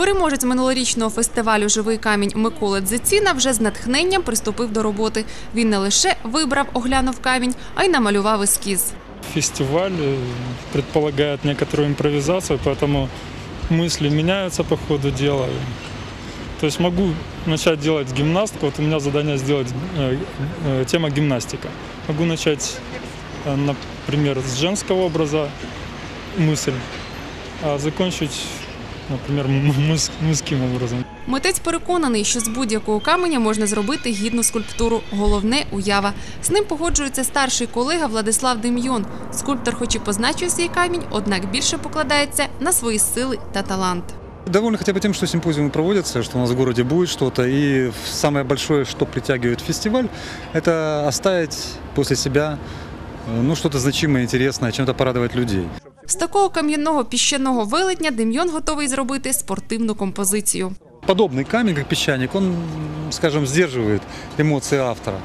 Переможець минулорічного фестивалю Живий камінь Микола Дзеціна вже з натхненням приступив до роботи. Він не лише вибрав, оглянув камінь, а й намалював ескіз. Фестиваль э, предполагает некоторую импровизацию, поэтому мысли меняются по ходу дела. То есть могу начать делать гимнастку. Вот у меня задание сделать э, э, тема гимнастика. Могу начать, э, например, с женского образа мысль, а закончить, например, м- мыс- мужским образом. Митець переконаний, що з будь-якого каменя можна зробити гідну скульптуру. Головне уява. З ним погоджується старший колега Владислав Дем'йон. Скульптор, хоч і позначив свій камінь, однак більше покладається на свої сили та талант. Довольны хотя бы тем, что симпозиумы проводятся, что у нас в городе будет что-то. И самое большое, что притягивает фестиваль, это оставить после себя э, ну, что-то значимое, интересное, чем-то порадовать людей. З такого кам'яного піщаного велетня Дем'йон готовий зробити спортивну композицію. Подобный камень, как песчаник, он, м, скажем, сдерживает эмоции автора.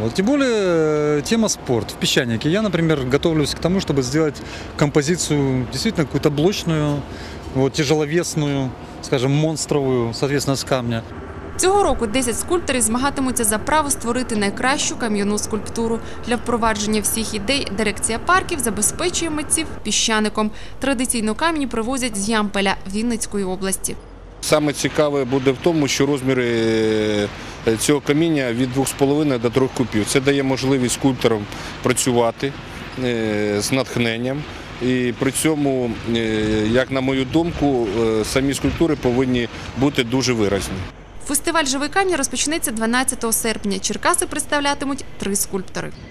Вот. Тем более э, тема спорт. В песчанике я, например, готовлюсь к тому, чтобы сделать композицию действительно какую-то блочную, вот, тяжеловесную, скажем, монстровую, соответственно, с камня. Цього року 10 скульпторів змагатимуться за право створити найкращу кам'яну скульптуру. Для впровадження всіх ідей дирекція парків забезпечує митців піщаником. Традиційно камінь привозять з Ямпеля Вінницької області. Саме цікаве буде в тому, що розміри е, цього каміння від 2,5 до 3 кубів. Це дає можливість скульпторам працювати е, з натхненням. І при цьому, е, як на мою думку, самі скульптури повинні бути дуже виразні. Фестиваль Живий камінь розпочнеться 12 серпня. Черкаси представлятимуть три скульптори.